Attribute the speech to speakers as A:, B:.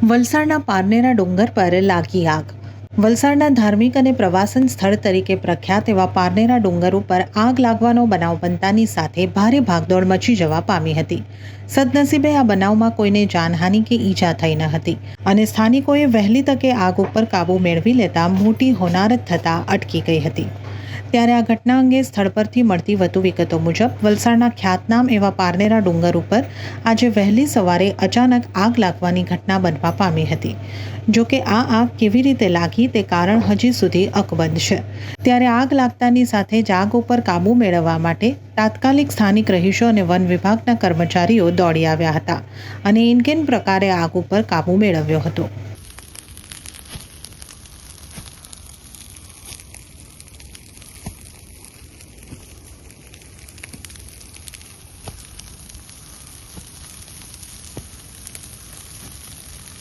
A: વલસાડના પારનેરા ડુંગર પર લાગી આગ. વલસાડના ધાર્મિક અને પ્રવાસન સ્થળ તરીકે પ્રખ્યાત એવા પારનેરા ડુંગર ઉપર આગ લાગવાનો બનાવ બનતાની સાથે ભારે ભાગદોડ મચી જવા પામી હતી. સદનસીબે આ બનાવમાં કોઈને જાનહાનિ કે ઈજા થઈ ન હતી અને સ્થાનિકોએ વહેલી તકે આગ ઉપર કાબૂ મેળવી લેતા મોટી હોનારત થતાં અટકી ગઈ હતી. ત્યારે આ ઘટના અંગે સ્થળ પરથી મળતી વધુ વિગતો મુજબ, વલસાડના ખ્યાતનામ એવા પારનેરા ડુંગર ઉપર આજે વહેલી સવારે અચાનક આગ લાગવાની ઘટના બનવા પામી હતી. જો કે આ આગ કેવી રીતે લાગી તે કારણ હજી સુધી અકબંધ છે. ત્યારે આગ લાગતાની સાથે જ આગ ઉપર કાબૂ મેળવવા માટે તાત્કાલિક સ્થાનિક રહીશો અને વન વિભાગના કર્મચારીઓ દોડી આવ્યા હતા અને ઇનકેન પ્રકારે આગ ઉપર કાબૂ મેળવ્યો હતો.